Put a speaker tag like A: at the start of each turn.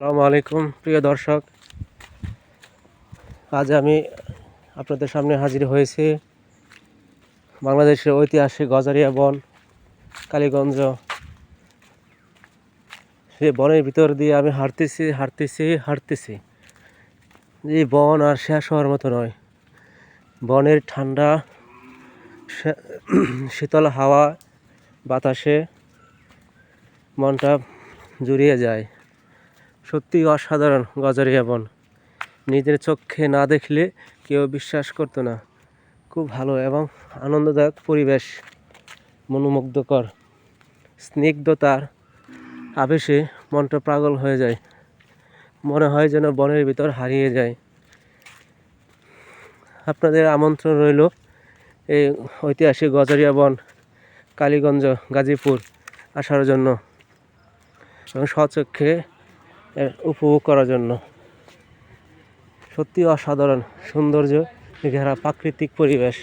A: আসসালামু আলাইকুম, প্রিয় দর্শক। আজ আমি আপনাদের সামনে হাজির হয়েছি বাংলাদেশের ঐতিহাসিক গজারিয়া বন, কালীগঞ্জ। সেই বনের ভিতর দিয়ে আমি হাঁটতেছি হাঁটতেছি হাঁটতেছি। এই বন আর শেষ হওয়ার মতো নয়। বনের ঠান্ডা শীতল হাওয়া, বাতাসে মনটা জুড়িয়ে যায়। সত্যি অসাধারণ গজারিয়া বন নিজের চোখে না দেখলে কেউ বিশ্বাস করতো না। খুব ভালো এবং আনন্দদায়ক পরিবেশ। মনোমুগ্ধকর। স্নিগ্ধতার আবেশে মনটা পাগল হয়ে যায়। মনে হয় যেন বনের ভিতর হারিয়ে যায়। আপনাদের আমন্ত্রণ রইল এই ঐতিহাসিক গজারিয়া বন কালীগঞ্জ, গাজীপুর আসার জন্য। এবং স্বচক্ষে উপভোগ করার জন্য। সত্যি অসাধারণ সৌন্দর্য ঘেরা প্রাকৃতিক পরিবেশ।